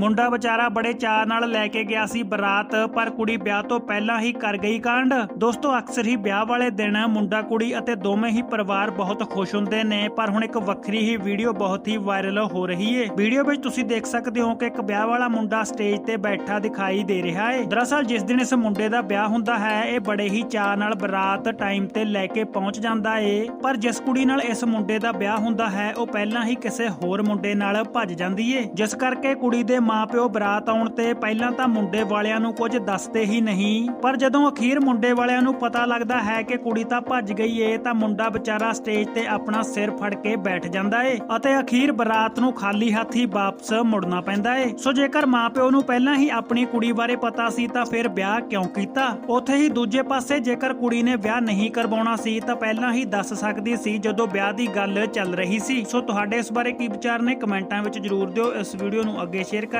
ਮੁੰਡਾ ਵਿਚਾਰਾ ਬੜੇ ਚਾਅ ਨਾਲ ਲੈ ਕੇ ਗਿਆ ਸੀ ਬਰਾਤ, ਪਰ ਕੁੜੀ ਵਿਆਹ ਤੋਂ ਪਹਿਲਾਂ ਹੀ ਕਰ ਗਈ ਕਾਂਡ। ਦੋਸਤੋ, ਅਕਸਰ ਹੀ ਵਿਆਹ ਵਾਲੇ ਦਿਨ ਮੁੰਡਾ, ਕੁੜੀ ਅਤੇ ਦੋਵੇਂ ਹੀ ਪਰਿਵਾਰ ਬਹੁਤ ਖੁਸ਼ ਹੁੰਦੇ ਨੇ, ਪਰ ਹੁਣ ਇੱਕ ਵੱਖਰੀ ਹੀ ਵੀਡੀਓ ਬਹੁਤ ਹੀ ਵਾਇਰਲ ਹੋ ਰਹੀ ਏ। ਵੀਡੀਓ ਵਿੱਚ ਤੁਸੀਂ ਦੇਖ ਸਕਦੇ ਹੋ ਕਿ ਇੱਕ ਵਿਆਹ ਵਾਲਾ ਮੁੰਡਾ ਸਟੇਜ ਤੇ ਬੈਠਾ ਦਿਖਾਈ ਦੇ ਰਿਹਾ ਏ। ਦਰਅਸਲ, ਜਿਸ ਦਿਨ ਇਸ ਮੁੰਡੇ ਦਾ ਵਿਆਹ ਹੁੰਦਾ ਹੈ, ਇਹ ਬੜੇ ਹੀ ਚਾਅ ਨਾਲ ਬਰਾਤ ਟਾਈਮ ਤੇ ਲੈ ਕੇ ਪਹੁੰਚ ਜਾਂਦਾ ਏ। ਪਰ ਜਿਸ ਕੁੜੀ ਨਾਲ ਇਸ ਮੁੰਡੇ ਦਾ ਵਿਆਹ ਹੁੰਦਾ ਹੈ, ਉਹ ਪਹਿਲਾਂ ਹੀ ਕਿਸੇ ਹੋਰ ਮੁੰਡੇ ਨਾਲ ਭੱਜ ਜਾਂਦੀ ਏ, ਜਿਸ ਕਰਕੇ ਕੁੜੀ ਦੇ ਮਾਪਿਓ ਬਰਾਤ ਆਉਣ ਤੇ ਪਹਿਲਾਂ ਤਾਂ ਮੁੰਡੇ ਵਾਲਿਆਂ ਨੂੰ ਕੁਝ ਦੱਸਦੇ ਹੀ ਨਹੀਂ। ਪਰ ਜਦੋਂ ਅਖੀਰ ਮੁੰਡੇ ਵਾਲਿਆਂ ਨੂੰ ਪਤਾ ਲੱਗਦਾ ਹੈ ਕਿ ਕੁੜੀ ਤਾਂ ਭੱਜ ਗਈ ਏ, ਤਾਂ ਮੁੰਡਾ ਵਿਚਾਰਾ ਸਟੇਜ ਤੇ ਆਪਣਾ ਸਿਰ ਫੜ ਕੇ ਬੈਠ ਜਾਂਦਾ ਏ ਅਤੇ ਅਖੀਰ ਬਰਾਤ ਨੂੰ ਖਾਲੀ ਹੱਥ ਹੀ ਵਾਪਸ ਮੁੜਨਾ ਪੈਂਦਾ ਏ। ਸੋ ਜੇਕਰ ਮਾਪਿਓ ਨੂੰ ਪਹਿਲਾਂ ਹੀ ਆਪਣੀ ਕੁੜੀ ਬਾਰੇ ਪਤਾ ਸੀ, ਤਾਂ ਫਿਰ ਵਿਆਹ ਕਿਉਂ ਕੀਤਾ? ਉੱਥੇ ਹੀ ਦੂਜੇ ਪਾਸੇ ਜੇਕਰ ਕੁੜੀ ਨੇ ਵਿਆਹ ਨਹੀਂ ਕਰਵਾਉਣਾ ਸੀ, ਤਾਂ ਪਹਿਲਾਂ ਹੀ ਦੱਸ ਸਕਦੀ ਸੀ ਜਦੋਂ ਵਿਆਹ ਦੀ ਗੱਲ ਚੱਲ ਰਹੀ ਸੀ। ਸੋ ਤੁਹਾਡੇ ਇਸ ਬਾਰੇ ਕੀ ਵਿਚਾਰ ਨੇ? ਕਮੈਂਟਾਂ ਵਿੱਚ ਜਰੂਰ ਦਿਓ। ਇਸ ਵੀਡੀਓ ਨੂੰ ਅੱਗੇ ਸ਼ੇਅਰ ਕਰ